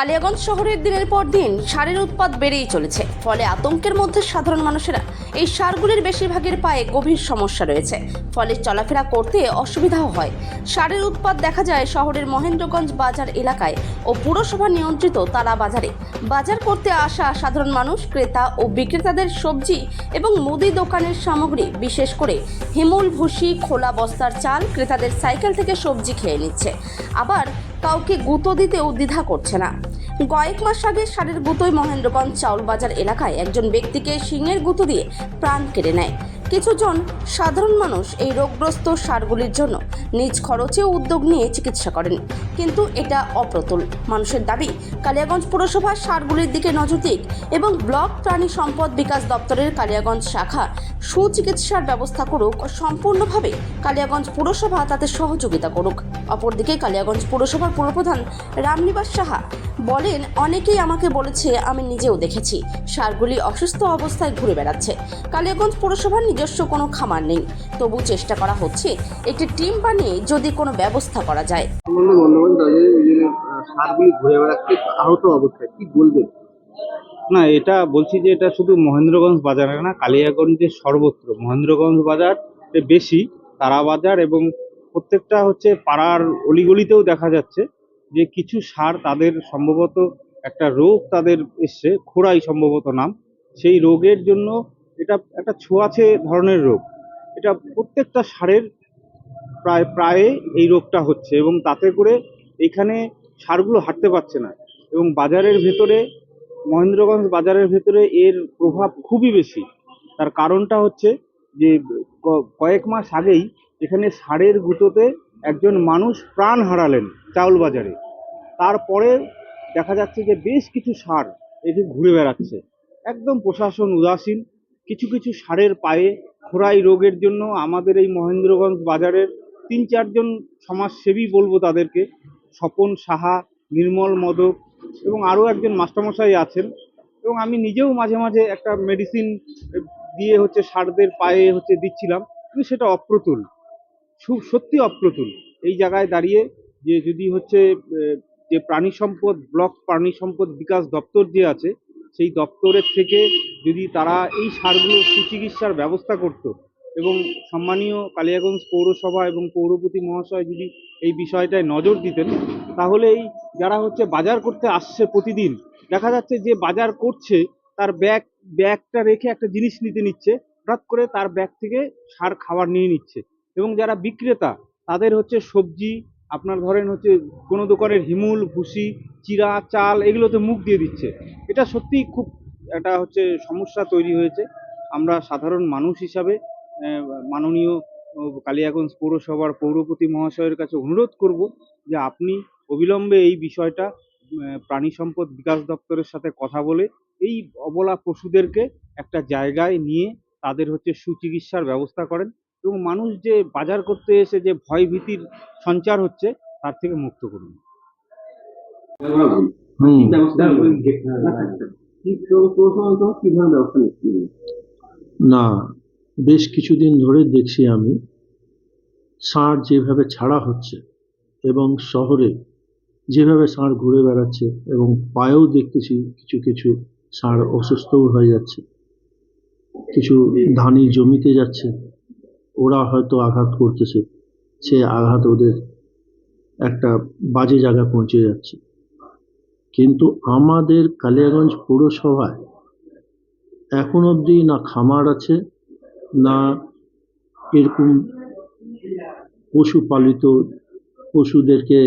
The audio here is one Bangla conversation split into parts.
কালিয়াগঞ্জ শহরের দিনের পর দিন সারের উৎপাদ বেড়েই চলেছে। ফলে আতঙ্কের মধ্যে সাধারণ মানুষেরা এই সারগুলির বেশিরভাগের পায়ে গভীর সমস্যা রয়েছে। ফলে চলাফেরা করতে অসুবিধাও হয়। সারের উৎপাদ দেখা যায় শহরের মহেন্দ্রগঞ্জ বাজার এলাকায় ও পুরসভা নিয়ন্ত্রিত তারা বাজারে। বাজার করতে আসা সাধারণ মানুষ, ক্রেতা ও বিক্রেতাদের সবজি এবং মুদি দোকানের সামগ্রী, বিশেষ করে হিমুল, ভুসি, খোলা বস্তার চাল ক্রেতাদের সাইকেল থেকে সবজি খেয়ে নিচ্ছে। আবার কাউকে গুঁতো দিতেও দ্বিধা করছে না। কয়েক মাস আগে সারের গুঁতোয় মহেন্দ্রগঞ্জ চাউল বাজার এলাকায় একজন ব্যক্তিকে শিঙের গুঁতো দিয়ে প্রাণ কেড়ে নেয়। কিছুজন সাধারণ মানুষ এই রোগগ্রস্ত সারগুলির জন্য নিজ খরচে উদ্যোগ নিয়ে চিকিৎসা করেন। কিন্তু এটা অপ্রতুল। মানুষের দাবি, কালিয়াগঞ্জ পুরসভা সারগুলির দিকে নজর দিক এবং ব্লক প্রাণী সম্পদ বিকাশ দপ্তরের কালিয়াগঞ্জ শাখা সুচিকিৎসার ব্যবস্থা করুক সম্পূর্ণভাবে কালিয়াগঞ্জ পুরসভা তাতে সহযোগিতা করুক। অপরদিকে কালিয়াগঞ্জ পুরসভার পুরপ্রধান রামনিবাস সাহা বলেন অনেকেই আমাকে বলেছে আমি নিজেও দেখেছি। সারগুলি অসুস্থ অবস্থায় ঘুরে বেড়াচ্ছে। কালিয়াগঞ্জ পুরসভার নিজস্ব কোনো খামার নেই। তবু চেষ্টা করা হচ্ছে একটি টিম বানিয়ে যদি কোনো ব্যবস্থা করা যায়। সারগুলি ঘুরে বেড়াচ্ছে আহত অবস্থায় কি বলবেন? না এটা বলছি যে এটা শুধু মহেন্দ্রগঞ্জ বাজারে না কালিয়াগঞ্জের সর্বত্র। মহেন্দ্রগঞ্জ বাজার বেশি তারা বাজার এবং প্রত্যেকটা হচ্ছে পাড়ার অলিগলিতেও দেখা যাচ্ছে। যে কিছু সার তাদের সম্ভবত একটা রোগ তাদের এসছে, খোড়াই সম্ভবত নাম। সেই রোগের জন্য এটা একটা ছোঁয়াছে ধরনের রোগ। এটা প্রত্যেকটা সারের প্রায় প্রায় এই রোগটা হচ্ছে এবং তাতে করে এখানে সারগুলো হাঁটতে পারছে না এবং বাজারের ভেতরে, মহেন্দ্রগঞ্জ বাজারের ভেতরে এর প্রভাব খুবই বেশি। তার কারণটা হচ্ছে যে কয়েক মাস আগেই এখানে সারের গুঁতোতে একজন মানুষ প্রাণ হারালেন চাউল বাজারে তারপরে দেখা যাচ্ছে যে বেশ কিছু সার এটি ঘুরে বেড়াচ্ছে। একদম প্রশাসন উদাসীন। কিছু কিছু সারের পায়ে খোরাই রোগের জন্য আমাদের এই মহেন্দ্রগঞ্জ বাজারের তিন চারজন সমাজসেবী বলব তাদেরকে, স্বপন সাহা, নির্মল মদক এবং আরও একজন মাস্টারমশাই আছেন। এবং আমি নিজেও মাঝে মাঝে একটা মেডিসিন দিয়ে হচ্ছে সারদের পায়ে হচ্ছে দিচ্ছিলাম। কিন্তু সেটা অপ্রতুল। সত্যি অপ্রতুল। এই জায়গায় দাঁড়িয়ে যে যদি হচ্ছে যে প্রাণী সম্পদ, ব্লক প্রাণী সম্পদ বিকাশ দপ্তর যে আছে, সেই দপ্তরের থেকে যদি তারা এই সারগুলোর সুচিকিৎসার ব্যবস্থা করত এবং সম্মানীয় কালিয়াগঞ্জ পৌরসভা এবং পৌরপতি মহাশয় যদি এই বিষয়টায় নজর দিতেন তাহলে এই যারা হচ্ছে বাজার করতে আসছে প্রতিদিন, দেখা যাচ্ছে যে বাজার করছে, তার ব্যাগ, ব্যাগটা রেখে একটা জিনিস নিতে নিচ্ছে, হঠাৎ করে তার ব্যাগ থেকে সার খাবার নিয়ে নিচ্ছে। এবং যারা বিক্রেতা, তাদের হচ্ছে সবজি, আপনার ধরেন হচ্ছে কোনো দোকানের হিমুল, ভুসি, চিরা, চাল, এগুলোতে মুখ দিয়ে দিচ্ছে। এটা সত্যিই খুব একটা হচ্ছে সমস্যা তৈরি হয়েছে। আমরা সাধারণ মানুষ হিসাবে মাননীয় কালিয়াগঞ্জ পৌরসভার পৌরপতি মহাশয়ের কাছে অনুরোধ করব যে আপনি অবিলম্বে এই বিষয়টা প্রাণী সম্পদ বিকাশ দপ্তরের সাথে কথা বলে এই অবলা পশুদেরকে একটা জায়গায় নিয়ে তাদের হচ্ছে সুচিকিৎসার ব্যবস্থা করেন। এবং মানুষ যে বাজার করতে এসে যে ভয় ভীতির সঞ্চার হচ্ছে, তার থেকে মুক্ত করুন। না, বেশ কিছুদিন ধরে দেখছি আমি ষাঁড় যেভাবে ছাড়া হচ্ছে এবং শহরে যেভাবে ষাঁড় ঘুরে বেড়াচ্ছে এবং পায়েও দেখতেছি কিছু কিছু ষাঁড় অসুস্থও হয়ে যাচ্ছে, কিছু ধানি জমিতে যাচ্ছে। ওরা হয়তো আঘাত করতেছে। সে আঘাত ওদের একটা বাজে জায়গায় পৌঁছে যাচ্ছে। কিন্তু আমাদের কালিয়াগঞ্জ পৌরসভায় এখন অবধি না খামার আছে, না এরকম পশুপালিত পশুদেরকে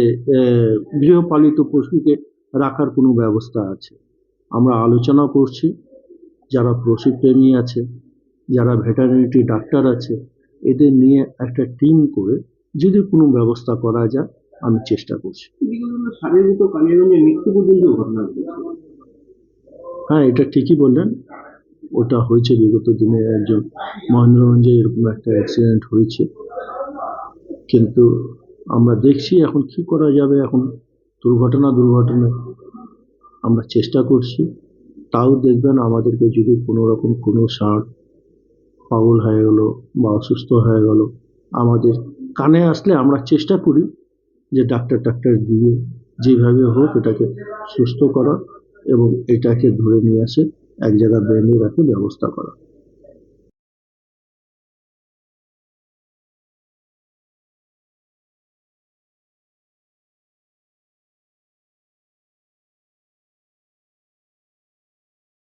গৃহপালিত পশুকে রাখার কোনো ব্যবস্থা আছে। আমরা আলোচনা করছি, যারা পশুপ্রেমী আছে, যারা ভেটারিনারি ডাক্তার আছে এদের নিয়ে একটা টিম করে যদি কোনো ব্যবস্থা করা যায় আমি চেষ্টা করছি। হ্যাঁ এটা ঠিকই বললেন। ওটা হয়েছে বিগত দিনে একজন মহেন্দ্রগঞ্জে এরকম একটা অ্যাক্সিডেন্ট হয়েছে। কিন্তু আমরা দেখছি এখন কি করা যাবে এখন দুর্ঘটনা দুর্ঘটনা আমরা চেষ্টা করছি। তাও দেখবেন আমাদেরকে যদি কোনো রকম কোনো ষাঁড় পাগল হয়ে গেল বা অসুস্থ হয়ে গেল। আমাদের কানে আসলে আমরা চেষ্টা করি যে ডাক্তার টাক্তার দিয়ে যেভাবে হোক এটাকে সুস্থ করা এবং এটাকে ধরে নিয়ে আসে এক জায়গায় বেঁধে রাখে ব্যবস্থা করা।